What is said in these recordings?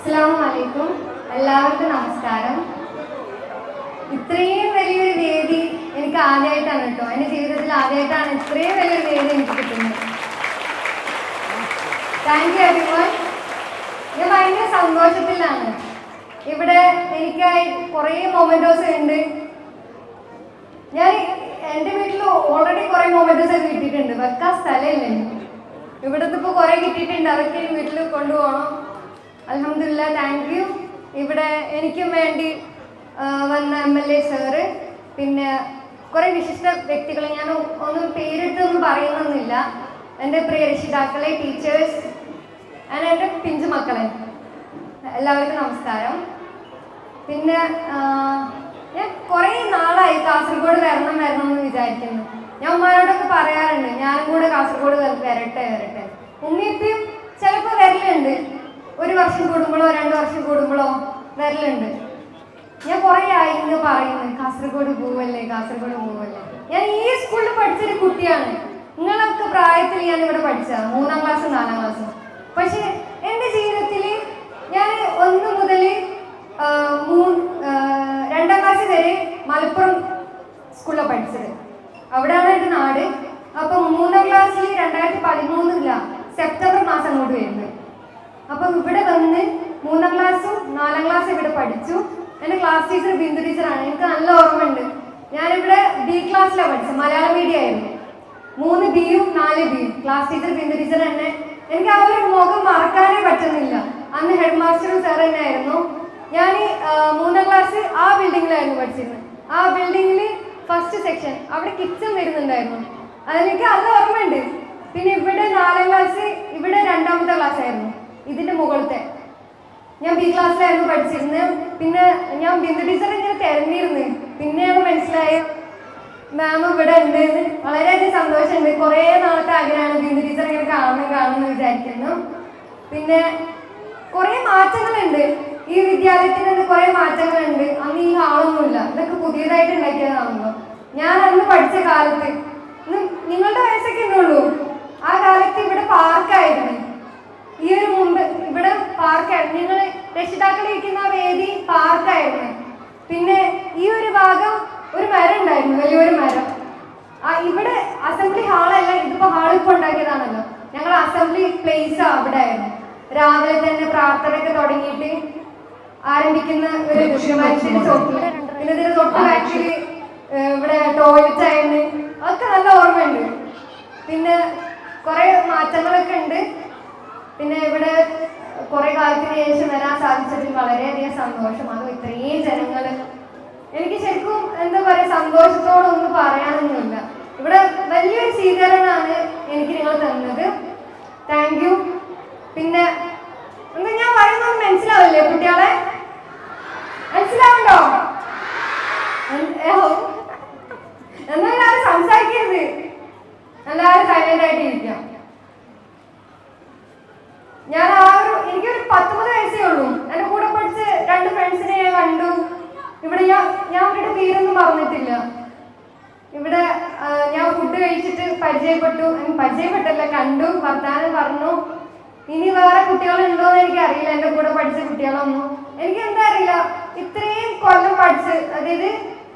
അസ്സാം എല്ലാവർക്കും നമസ്കാരം. ഇത്രയും വലിയൊരു വേദി എനിക്ക് ആദ്യമായിട്ടാണ് കേട്ടോ. എന്റെ ജീവിതത്തിൽ ആദ്യമായിട്ടാണ് ഇത്രയും വലിയൊരു വേദി എനിക്ക് കിട്ടുന്നത്. താങ്ക് യു എവരിവൺ ഞാൻ ഭയങ്കര സന്തോഷത്തിലാണ്. ഇവിടെ എനിക്കായി കുറേ മൊമെന്റോസ് ഉണ്ട്. ഞാൻ എന്റെ വീട്ടിൽ ഓൾറെഡി കുറേ മൊമെന്റോസ് ഒക്കെ കിട്ടിയിട്ടുണ്ട്. വെക്കാൻ സ്ഥലമില്ല ഇവിടുത്തെ ഇപ്പോൾ കുറേ കിട്ടിയിട്ടുണ്ട്. അതൊക്കെ വീട്ടിൽ കൊണ്ടുപോകണം. അലഹമില്ല താങ്ക് യു ഇവിടെ എനിക്കും വേണ്ടി വന്ന എം എൽ എ സാറ് പിന്നെ കുറേ വിശിഷ്ട വ്യക്തികൾ ഞാൻ ഒന്നും പേരിട്ടൊന്നും പറയുന്നൊന്നുമില്ല. എന്റെ പ്രിയ രക്ഷിതാക്കളെ ടീച്ചേഴ്സ് ആൻഡ് എന്റെ പിഞ്ചു മക്കളെ എല്ലാവർക്കും നമസ്കാരം. പിന്നെ ഞാൻ കുറേ നാളായി കാസർഗോഡ് വരണം വരണം എന്ന് വിചാരിക്കുന്നു. ഞാൻ ഉമ്മാരോടൊക്കെ പറയാറുണ്ട് ഞാനും കൂടെ കാസർഗോഡ് വര- വരട്ടെ വരട്ടെ. ഉമ്മിപ്പിയും ചിലപ്പോൾ വരലുണ്ട്. ഒരു വർഷം കൂടുമ്പോഴോ രണ്ട് വർഷം കൂടുമ്പോഴോ വരലുണ്ട്. ഞാൻ കുറേ ആയി ഇന്ന് പറയുന്നത് കാസർഗോഡ് പോവല്ലേ കാസർഗോഡ് പോവല്ലേ. ഞാൻ ഈ സ്കൂളിൽ പഠിച്ചൊരു കുട്ടിയാണ്. നിങ്ങളൊക്കെ പ്രായത്തിൽ ഞാൻ ഇവിടെ പഠിച്ച മൂന്നാം ക്ലാസ് നാലാം ക്ലാസ് പക്ഷെ എന്റെ ജീവിതത്തിൽ ഞാൻ ഒന്ന് മുതൽ മൂന്ന് രണ്ടാം ക്ലാസ് വരെ മലപ്പുറം സ്കൂളിലാണ് പഠിച്ചത്. അവിടെയാണ് എന്റെ നാട്. അപ്പം മൂന്നാം ക്ലാസ്സിൽ രണ്ടായിരത്തി പതിമൂന്നില്ല സെപ്റ്റംബർ മാസം അങ്ങോട്ട് വരുന്നത് അപ്പം ഇവിടെ വന്ന് മൂന്നാം ക്ലാസ്സും ഇവിടെ പഠിച്ചു. എന്റെ ക്ലാസ് ടീച്ചർ ബിന്ദു ടീച്ചറാണ് എനിക്ക് നല്ല ഓർമ്മയുണ്ട്. ഞാനിവിടെ ബി ക്ലാസ്സിലാണ് പഠിച്ചത്. മലയാളം മീഡിയം ആയിരുന്നു. മൂന്ന് ബിയും നാല് ബിയും ക്ലാസ് ടീച്ചർ ബിന്ദു ടീച്ചർ തന്നെ എനിക്ക് ആ ഒരു മുഖം മറക്കാനേ പറ്റുന്നില്ല. അന്ന് ഹെഡ് മാസ്റ്ററും സാർ തന്നെ ആയിരുന്നു. ഞാൻ മൂന്നാം ക്ലാസ് ആ ബിൽഡിങ്ങിലായിരുന്നു പഠിച്ചിരുന്നത് ആ ബിൽഡിങ്ങിൽ ഫസ്റ്റ് സെക്ഷൻ അവിടെ കിച്ചൺ വരുന്നുണ്ടായിരുന്നു. അതെനിക്ക് അത് ഓർമ്മയുണ്ട്. പിന്നെ ഇവിടെ നാലാം ക്ലാസ് ഇവിടെ രണ്ടാമത്തെ ക്ലാസ് ആയിരുന്നു. ഇതിന്റെ മുകളിലത്തെ. ഞാൻ ബി ക്ലാസ്സിലായിരുന്നു പഠിച്ചിരുന്നത് പിന്നെ ഞാൻ ബിന്ദു ടീച്ചറെ ഇങ്ങനെ തിരഞ്ഞിരുന്നു. പിന്നെയാണ് മനസ്സിലായ മാം ഇവിടെ ഉണ്ട് വളരെയധികം സന്തോഷമുണ്ട്. കുറേ നാളത്തെ ആഗ്രഹമാണ് ബിന്ദു ടീച്ചർ ഇങ്ങനെ കാണണം എന്ന് വിചാരിക്കുന്നു. പിന്നെ കുറേ മാറ്റങ്ങളുണ്ട്. ഈ വിദ്യാലയത്തിന് കുറേ മാറ്റങ്ങളുണ്ട്. അന്ന് ഈ ഹാളൊന്നുമില്ല. ഇതൊക്കെ പുതിയതായിട്ട് ഉണ്ടാക്കിയതാണല്ലോ ഞാൻ അന്ന് പഠിച്ച കാലത്ത് നിങ്ങളുടെ വയസ്സൊക്കെ ഉള്ളൂ. ആ കാലത്ത് ഇവിടെ പാർക്കായിരുന്നു ഈ ഒരു മുമ്പ് ഇവിടെ പാർക്കായിരുന്നു നിങ്ങൾ രക്ഷിതാക്കൾ ഇരിക്കുന്ന ആ വേദി പാർക്കായിരുന്നു. പിന്നെ ഈ ഒരു ഭാഗം ഒരു മരം ഉണ്ടായിരുന്നു വലിയൊരു മരം. ആ ഇവിടെ അസംബ്ലി ഹാളല്ല ഇതിപ്പോ ഹാൾ ഇപ്പൊ ഉണ്ടാക്കിയതാണല്ലോ. ഞങ്ങൾ അസംബ്ലി പ്ലേസ് അവിടെ ആയിരുന്നു രാവിലെ തന്നെ പ്രാർത്ഥനയൊക്കെ തുടങ്ങിയിട്ട് ആരംഭിക്കുന്ന ഒരു മനുഷ്യന്റെ ചോട്ടിൽ പിന്നെ ഇതിന് തൊട്ട് ആക്ച്വലി ഇവിടെ ടോയ്ലറ്റ് ആയിരുന്നു അതൊക്കെ നല്ല ഓർമ്മയുണ്ട്. പിന്നെ കുറെ മാറ്റങ്ങളൊക്കെ ഉണ്ട്. പിന്നെ ഇവിടെ കുറെ കാലത്തിന് ശേഷം വരാൻ സാധിച്ചതിൽ വളരെയധികം സന്തോഷം. ഇത്രയും ജനങ്ങൾ എനിക്ക് ശരിക്കും എന്താ പറയാ സന്തോഷത്തോടൊന്നും പറയാനൊന്നുമില്ല. ഇവിടെ വലിയൊരു സ്വീകരണമാണ് എനിക്ക് നിങ്ങൾ തന്നത്. താങ്ക് യു പിന്നെ എന്താ ഞാൻ പറയുന്നത് മനസ്സിലാവില്ലേ കുട്ടികളെ മനസ്സിലാവുണ്ടോ എൻ- ഏ, ഹോ. എന്നാ എല്ലാവരും സംസാരിക്കരുത് എല്ലാവരും സൈലന്റ് ആയിട്ട് ഇരിക്കാം ഞാൻ ആ ഒരു എനിക്കൊരു പത്തൊമ്പത് വയസ്സേ ഉള്ളൂ എന്റെ കൂടെ പഠിച്ച് രണ്ട് ഫ്രണ്ട്സിനെ ഞാൻ കണ്ടു ഇവിടെ ഞാൻ ഞാൻ പേരൊന്നും പറഞ്ഞിട്ടില്ല. ഇവിടെ ഞാൻ ഫുഡ് കഴിച്ചിട്ട് പരിചയപ്പെട്ടു. പരിചയപ്പെട്ടല്ല കണ്ടു വർത്താനം പറഞ്ഞു. ഇനി വേറെ കുട്ടികളുണ്ടോ എന്ന് എനിക്ക് അറിയില്ല. എന്റെ കൂടെ പഠിച്ച കുട്ടികളൊന്നും. എനിക്ക് എന്താ അറിയില്ല. ഇത്രയും കൊല്ലം പഠിച്ച് അതായത്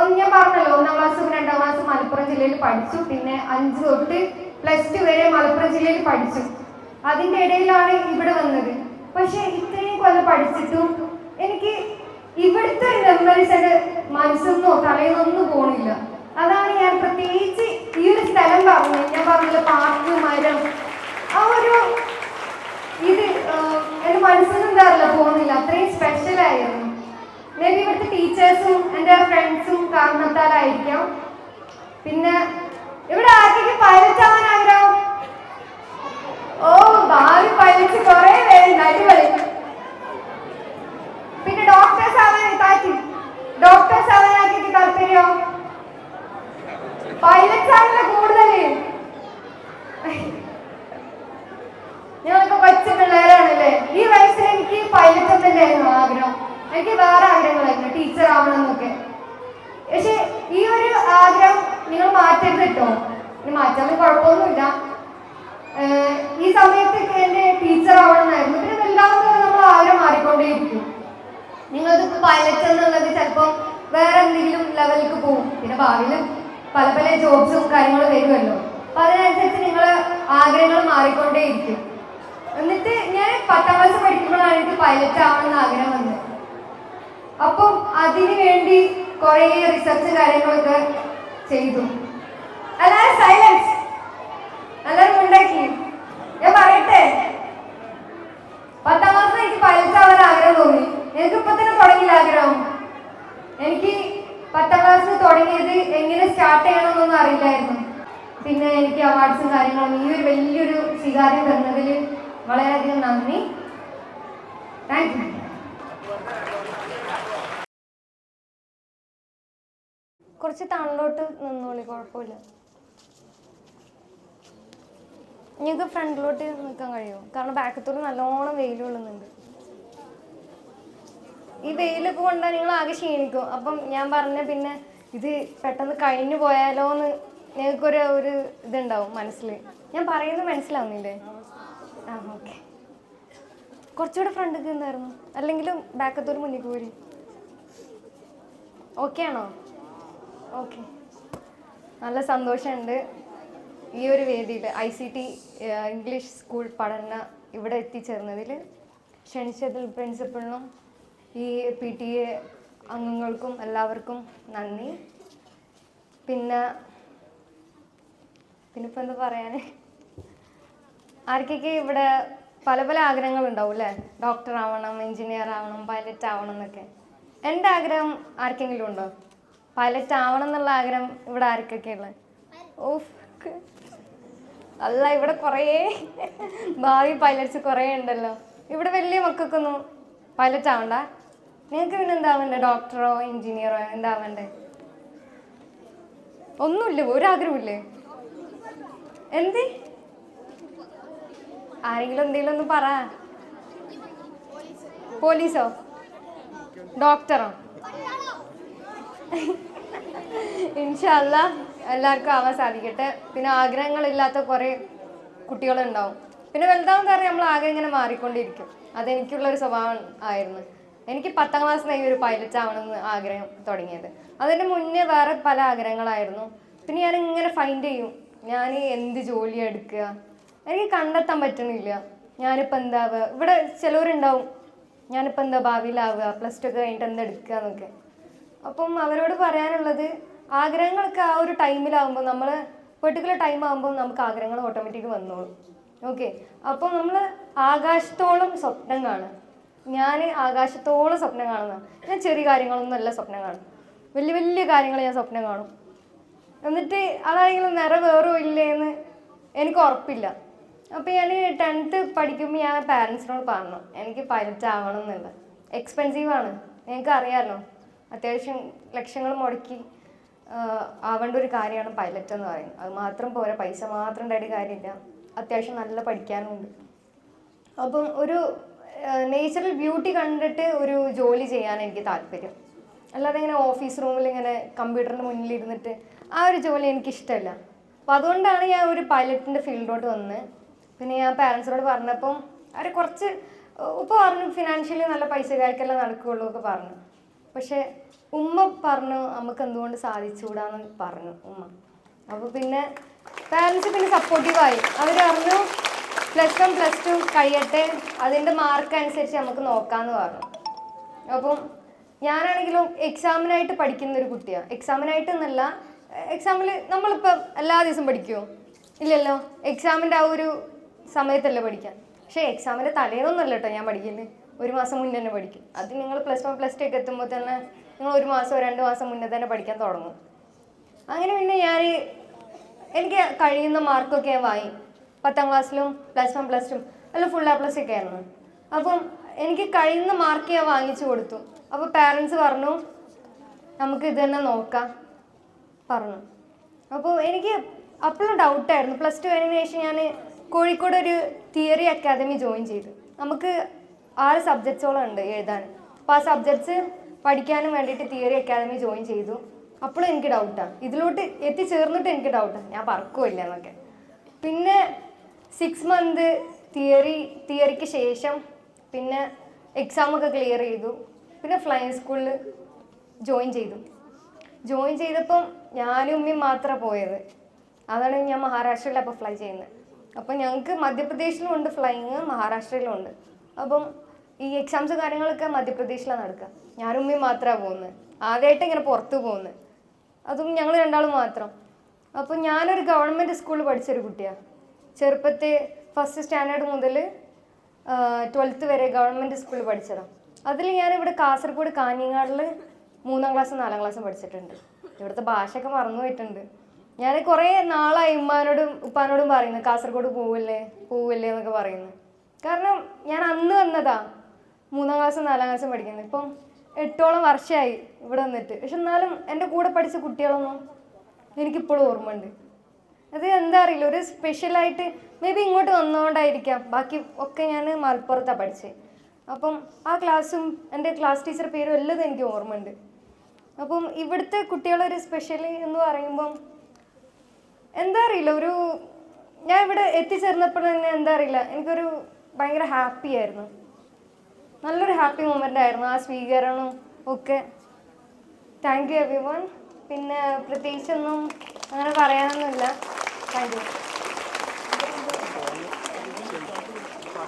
ഒന്ന് ഞാൻ പറഞ്ഞല്ലോ ഒന്നാം ക്ലാസ്സും രണ്ടാം ക്ലാസ്സും മലപ്പുറം ജില്ലയിൽ പഠിച്ചു. പിന്നെ അഞ്ചു തൊട്ട് പ്ലസ് ടു വരെ മലപ്പുറം ജില്ലയിൽ പഠിച്ചു. അതിന്റെ ഇടയിലാണ് ഇവിടെ വന്നത്. പക്ഷെ ഇത്രയും കൊല്ലം പഠിച്ചിട്ടും എനിക്ക് ഇവിടുത്തെ മെമ്മറീസ് മനസ്സൊന്നോ തലയിലൊന്നും പോണില്ല. അതാണ് ഞാൻ പ്രത്യേകിച്ച് ഈ ഒരു സ്ഥലം പറഞ്ഞത്. ഞാൻ പറഞ്ഞില്ല പാർക്ക് മരം. ആ ഒരു ഇത് എന്റെ എന്റെ മനസ്സിൽ എന്താ പോകുന്നില്ല. അത്രയും സ്പെഷ്യൽ ആയിരുന്നു. മേ ബി ഇവിടുത്തെ ടീച്ചേഴ്സും എന്റെ ഫ്രണ്ട്സും കാരണത്താലായിരിക്കാം. പിന്നെ ഇവിടെ ആർക്കൊക്കെ പൈലറ്റ് ആവാൻ ആഗ്രഹം? ഓ ഭാവി പൈലറ്റ് കുറെ പേരുണ്ട്. അടിപൊളി. ഡോക്ടേഴ്സ് ആവാൻ താറ്റി ഡോക്ടേഴ്സ് ആവാൻ ആർക്കൊക്കെ താല്പര്യം. പൈലറ്റ്സ് ആണല്ലോ കൂടുതൽ ഞങ്ങളൊക്കെ കൊച്ചു പിള്ളേരാണല്ലേ ഈ വയസ്സിൽ എനിക്ക് പൈലറ്റ് ഒന്നല്ലായിരുന്നു ആഗ്രഹം എനിക്ക് വേറെ ആഗ്രഹങ്ങളായിരുന്നു ടീച്ചർ ആവണം എന്നൊക്കെ പക്ഷെ ഈ ഒരു ആഗ്രഹം നിങ്ങൾ മാറ്റരുത് കേട്ടോ ഇനി മാറ്റാൻ കുഴപ്പമൊന്നുമില്ല ഏഹ് ഈ സമയത്ത് എന്റെ ടീച്ചർ ആവണമെന്നായിരുന്നു പിന്നെ വല്ലാതെ നമ്മൾ പൈലറ്റ് എന്നുള്ളത് ചിലപ്പോൾ വേറെ എന്തെങ്കിലും ലെവലിലേക്ക് പോകും പിന്നെ ഭാവിയിലും പല പല ജോബ്സും കാര്യങ്ങളും വരുമല്ലോ. അപ്പൊ അതിനനുസരിച്ച് നിങ്ങൾ ആഗ്രഹങ്ങൾ മാറിക്കൊണ്ടേയിരിക്കും. എന്നിട്ട് ഞാൻ പത്താം ക്ലാസ് പഠിക്കുമ്പോഴാണ് എനിക്ക് പൈലറ്റ് ആവണമെന്ന് ആഗ്രഹം വന്നത്. അപ്പം അതിനു വേണ്ടി കുറേ റിസർച്ച് കാര്യങ്ങളൊക്കെ ചെയ്തു അല്ലാതെ സൈലൻസ് എല്ലാവരും ഉണ്ടാക്കി ഞാൻ പറയട്ടെ പത്താം ക്ലാസ്സിൽ എനിക്ക് പൈലറ്റ് ആവാൻ ആഗ്രഹം തോന്നി എനിക്ക് ഇപ്പൊ തന്നെ തുടങ്ങിയില്ല ആഗ്രഹം എനിക്ക് പത്താം ക്ലാസ്സിൽ തുടങ്ങിയത് എങ്ങനെ സ്റ്റാർട്ട് ചെയ്യണമെന്നൊന്നും അറിയില്ലായിരുന്നു പിന്നെ എനിക്ക് അവാർഡ്സും കാര്യങ്ങളും ഈ ഒരു വലിയൊരു സ്വീകാര്യം തന്നതിൽ വളരെയധികം നന്ദി താങ്ക് യു കുറച്ച് താണിലോട്ട് നിന്നോളി കുഴപ്പമില്ല. നിങ്ങൾക്ക് ഫ്രണ്ടിലോട്ട് നിൽക്കാൻ കഴിയുമോ? കാരണം ബാക്കത്തോട് നല്ലോണം വെയിൽ കൊള്ളുന്നുണ്ട്. ഈ വെയിലൊക്കെ കൊണ്ടാൽ നിങ്ങൾ ആകെ ക്ഷീണിക്കും. അപ്പം ഞാൻ പറഞ്ഞ പിന്നെ ഇത് പെട്ടെന്ന് കഴിഞ്ഞു പോയാലോ എന്ന് നിങ്ങൾക്കൊരു ഒരു ഇതുണ്ടാവും മനസ്സിൽ ഞാൻ പറയുന്നത് മനസ്സിലാവുന്നില്ലേ? ആ ഓക്കെ. കുറച്ചുകൂടെ ഫ്രണ്ടിൽ നിന്നായിരുന്നു. അല്ലെങ്കിലും ബാക്കത്തോട് മുന്നിൽ പോരി. ഓക്കെ ആണോ? ഓക്കെ നല്ല സന്തോഷമുണ്ട്. ഈ ഒരു വേദിയിൽ I C T English school പഠന ഇവിടെ എത്തിച്ചേർന്നതിൽ ക്ഷണിച്ചതിൽ പ്രിൻസിപ്പളിനും ഈ പി ടി എ അംഗങ്ങൾക്കും എല്ലാവർക്കും നന്ദി. പിന്നെ പിന്നെ ഇപ്പം എന്താ പറയാൻ ആർക്കൊക്കെ ഇവിടെ പല പല ആഗ്രഹങ്ങൾ ആഗ്രഹങ്ങളുണ്ടാവും അല്ലേ? ഡോക്ടർ ആവണം എഞ്ചിനീയർ ആവണം പൈലറ്റ് ആവണം എന്നൊക്കെ. എന്റെ ആഗ്രഹം ആർക്കെങ്കിലും ഉണ്ടോ? പൈലറ്റ് ആവണം എന്നുള്ള ആഗ്രഹം ഇവിടെ ആർക്കൊക്കെ ഉള്ളത്? ഓഫ് അല്ല ഇവിടെ കുറേ ഭാവി പൈലറ്റ്സ് കുറേ ഉണ്ടല്ലോ. ഇവിടെ വലിയ മക്കൾക്കൊന്നും പൈലറ്റ് ആവണ്ട. നിങ്ങൾക്ക് പിന്നെ എന്താവണ്ടേ ഡോക്ടറോ എഞ്ചിനീയറോ എന്താവണ്ടേ ഒന്നുമില്ല ഒരാഗ്രഹമില്ലേ എന്ത്? ആരെങ്കിലും എന്തെങ്കിലും ഒന്ന് പറ. പോലീസോ? ഡോക്ടറോ? ഇൻഷല്ല എല്ലാവർക്കും ആവാൻ സാധിക്കട്ടെ. പിന്നെ ആഗ്രഹങ്ങളില്ലാത്ത കുറേ കുട്ടികളുണ്ടാവും. പിന്നെ വലുതാവും കാരണം നമ്മൾ ആകെ ഇങ്ങനെ മാറിക്കൊണ്ടിരിക്കും. അതെനിക്കുള്ളൊരു സ്വഭാവം ആയിരുന്നു. എനിക്ക് പത്താം ക്ലാസ് ഈ ഒരു പൈലറ്റ് ആവണമെന്ന് ആഗ്രഹം തുടങ്ങിയത്. അതിന് മുന്നേ വേറെ പല ആഗ്രഹങ്ങളായിരുന്നു. പിന്നെ ഞാൻ ഇങ്ങനെ ഫൈൻഡ് ചെയ്യും. ഞാൻ എന്ത് ജോലി എടുക്കുക? എനിക്ക് കണ്ടെത്താൻ പറ്റുന്നില്ല. ഞാനിപ്പോൾ എന്താവുക ഇവിടെ ചിലവരുണ്ടാവും. ഞാനിപ്പോൾ എന്താ ഭാവിയിലാവുക? പ്ലസ് ടു ഒക്കെ കഴിഞ്ഞിട്ട് എന്താ എടുക്കുക എന്നൊക്കെ. അപ്പം അവരോട് പറയാനുള്ളത് ആഗ്രഹങ്ങളൊക്കെ ആ ഒരു ടൈമിലാവുമ്പോൾ നമ്മൾ പെർട്ടിക്കുലർ ടൈം ആകുമ്പോൾ നമുക്ക് ആഗ്രഹങ്ങൾ ഓട്ടോമാറ്റിക് വന്നോളും. ഓക്കെ അപ്പം നമ്മൾ ആകാശത്തോളം സ്വപ്നം കാണുക. ഞാൻ ആകാശത്തോളം സ്വപ്നം കാണുന്ന ഞാൻ ചെറിയ കാര്യങ്ങളൊന്നും അല്ല സ്വപ്നം കാണും വലിയ വലിയ കാര്യങ്ങൾ ഞാൻ സ്വപ്നം കാണും. എന്നിട്ട് അതായെങ്കിലും നിറവേറോ ഇല്ലേ എന്ന് എനിക്ക് ഉറപ്പില്ല. അപ്പോൾ ഞാൻ ടെൻത്ത് പഠിക്കുമ്പോൾ ഞാൻ പാരൻസിനോട് പറഞ്ഞു എനിക്ക് പൈലറ്റ് ആവണം എന്നുള്ളത്. എക്സ്പെൻസീവ് ആണ്. നിങ്ങൾക്ക് അറിയാമല്ലോ അത്യാവശ്യം ലക്ഷങ്ങൾ മുടക്കി ആവേണ്ട ഒരു കാര്യമാണ് പൈലറ്റ് എന്ന് പറയുന്നത്. അത് മാത്രം പോരാ. പൈസ മാത്രം ഉണ്ടായിട്ട് കാര്യമില്ല. അത്യാവശ്യം നല്ല പഠിക്കാനുണ്ട്. അപ്പം ഒരു നേച്ചറൽ ബ്യൂട്ടി കണ്ടിട്ട് ഒരു ജോലി ചെയ്യാൻ എനിക്ക് താല്പര്യം. അല്ലാതെ ഇങ്ങനെ ഓഫീസ് റൂമിൽ ഇങ്ങനെ കമ്പ്യൂട്ടറിന്റെ മുന്നിൽ ഇരുന്നിട്ട് ആ ഒരു ജോലി എനിക്കിഷ്ടമല്ല അപ്പം അതുകൊണ്ടാണ് ഞാൻ ഒരു പൈലറ്റിന്റെ ഫീൽഡിലോട്ട് വന്ന് പിന്നെ ഞാൻ പാരൻസിനോട് പറഞ്ഞപ്പം അവർ കുറച്ച് ഉപ്പ പറഞ്ഞു ഫിനാൻഷ്യലി നല്ല പൈസ പൈസക്കാർക്കെല്ലാം നടക്കുകയുള്ളൂ ഒക്കെ പറഞ്ഞു. പക്ഷേ ഉമ്മ പറഞ്ഞു നമുക്ക് എന്തുകൊണ്ട് സാധിച്ചുകൂടാന്ന് പറഞ്ഞു ഉമ്മ. അപ്പോൾ പിന്നെ പാരൻസ് പിന്നെ സപ്പോർട്ടീവായി അവർ പറഞ്ഞു പ്ലസ് വൺ പ്ലസ് ടു കഴിയട്ടെ. അതിന്റെ മാർക്ക് അനുസരിച്ച് നമുക്ക് നോക്കാമെന്ന് പറഞ്ഞു. അപ്പം ഞാനാണെങ്കിലും എക്സാമിനായിട്ട് പഠിക്കുന്ന ഒരു കുട്ടിയാണ് എക്സാമിനായിട്ട് എന്നല്ല എക്സാമിൽ നമ്മളിപ്പോൾ എല്ലാ ദിവസവും പഠിക്കുമോ ഇല്ലല്ലോ. എക്സാമിന്റെ ആ ഒരു സമയത്തല്ലേ പഠിക്കാൻ? പക്ഷേ എക്സാമിന്റെ തലേന്നൊന്നല്ല കേട്ടോ ഞാൻ പഠിക്കുന്നത് ഒരു മാസം മുന്നേ തന്നെ പഠിക്കും. അത് നിങ്ങൾ പ്ലസ് വൺ പ്ലസ് ടു ഒക്കെ എത്തുമ്പോൾ തന്നെ നിങ്ങൾ ഒരു മാസം രണ്ട് മാസം മുന്നേ തന്നെ പഠിക്കാൻ തുടങ്ങും. അങ്ങനെ പിന്നെ ഞാൻ എനിക്ക് കഴിയുന്ന മാർക്കൊക്കെ ഞാൻ വാങ്ങി. പത്താം ക്ലാസ്സിലും പ്ലസ് വൺ പ്ലസ് ടു അല്ല ഫുൾ എ പ്ലസ് ഒക്കെ ആയിരുന്നു. അപ്പം എനിക്ക് കഴിയുന്ന മാർക്ക് ഞാൻ വാങ്ങിച്ചു കൊടുത്തു. അപ്പോൾ പാരൻസ് പറഞ്ഞു നമുക്ക് ഇത് തന്നെ നോക്കാം പറഞ്ഞു. അപ്പോൾ എനിക്ക് അപ്പോഴും ഡൗട്ടായിരുന്നു പ്ലസ് ടു കഴിഞ്ഞതിന് ശേഷം ഞാൻ കോഴിക്കോട് ഒരു തിയറി അക്കാദമി ജോയിൻ ചെയ്തു. നമുക്ക് ആറ് സബ്ജക്ട്സോളം ഉണ്ട് എഴുതാൻ. അപ്പോൾ ആ സബ്ജക്ട്സ് പഠിക്കാനും വേണ്ടിയിട്ട് തിയറി അക്കാദമി ജോയിൻ ചെയ്തു. അപ്പോഴും എനിക്ക് ഡൗട്ടാണ് ഇതിലോട്ട് എത്തിച്ചേർന്നിട്ട് എനിക്ക് ഡൗട്ടാണ് ഞാൻ പറക്കുമില്ല എന്നൊക്കെ. പിന്നെ സിക്സ് മന്ത് തിയറി തിയറിക്ക് ശേഷം പിന്നെ എക്സാമൊക്കെ ക്ലിയർ ചെയ്തു. പിന്നെ ഫ്ലൈങ് സ്കൂളിൽ ജോയിൻ ചെയ്തു. ജോയിൻ ചെയ്തപ്പം ഞാനും ഉമ്മയും മാത്രമാണ് പോയത്. അതാണ് ഞാൻ മഹാരാഷ്ട്രയിൽ അപ്പോൾ ഫ്ലൈ ചെയ്യുന്നത് അപ്പം ഞങ്ങൾക്ക് മധ്യപ്രദേശിലും ഉണ്ട് ഫ്ലൈയിങ് മഹാരാഷ്ട്രയിലും ഉണ്ട് അപ്പം ഈ എക്സാംസ് കാര്യങ്ങളൊക്കെ മധ്യപ്രദേശിലാണ് നടക്കുക ഞാനും ഉമ്മയും മാത്രമാണ് പോകുന്നത് ആദ്യമായിട്ട് ഇങ്ങനെ പുറത്ത് പോകുന്നത് അതും ഞങ്ങൾ രണ്ടാളും മാത്രം. അപ്പം ഞാനൊരു ഗവൺമെന്റ് സ്കൂളിൽ പഠിച്ചൊരു കുട്ടിയാണ് ചെറുപ്പത്തെ ഫസ്റ്റ് സ്റ്റാൻഡേർഡ് മുതൽ ട്വൽത്ത് വരെ ഗവൺമെന്റ് സ്കൂളിൽ പഠിച്ചതാണ് അതിൽ ഞാനിവിടെ കാസർഗോഡ് കാഞ്ഞങ്ങാടിൽ മൂന്നാം ക്ലാസ്സും നാലാം ക്ലാസ്സും പഠിച്ചിട്ടുണ്ട്. ഇവിടുത്തെ ഭാഷയൊക്കെ മറന്നു പോയിട്ടുണ്ട്. ഞാൻ കുറേ നാളായി ഉമ്മാനോടും ഉപ്പാനോടും പറയുന്നു കാസർഗോഡ് പോവില്ലേ പോവില്ലേ എന്നൊക്കെ പറയുന്നു. കാരണം ഞാൻ അന്ന് വന്നതാ മൂന്നാം ക്ലാസ്സും നാലാം ക്ലാസ്സും പഠിക്കുന്നത്. ഇപ്പം എട്ടോളം വർഷമായി ഇവിടെ വന്നിട്ട്. പക്ഷെ എന്നാലും എന്റെ കൂടെ പഠിച്ച കുട്ടികളൊന്നും എനിക്കിപ്പോഴും ഓർമ്മയുണ്ട്. അത് എന്താ അറിയില്ല ഒരു സ്പെഷ്യലായിട്ട് മേ ബി ഇങ്ങോട്ട് വന്നുകൊണ്ടായിരിക്കാം ബാക്കി ഒക്കെ ഞാൻ മലപ്പുറത്താണ് പഠിച്ചത് അപ്പം ആ ക്ലാസ്സും എന്റെ ക്ലാസ് ടീച്ചർ പേരും എല്ലാം എനിക്ക് ഓർമ്മയുണ്ട്. അപ്പം ഇവിടുത്തെ കുട്ടികളൊരു സ്പെഷ്യൽ എന്ന് പറയുമ്പം എന്താ അറിയില്ല ഒരു ഞാൻ ഇവിടെ എത്തിച്ചേർന്നപ്പോൾ തന്നെ എന്താ അറിയില്ല എനിക്കൊരു ഭയങ്കര ഹാപ്പി ആയിരുന്നു. നല്ലൊരു ഹാപ്പി മൊമെന്റ് ആയിരുന്നു ആ സ്വീകരണം ഒക്കെ. താങ്ക് യു എവ്രി വൺ പിന്നെ പ്രത്യേകിച്ചൊന്നും അങ്ങനെ പറയാനൊന്നുമില്ല. Thank you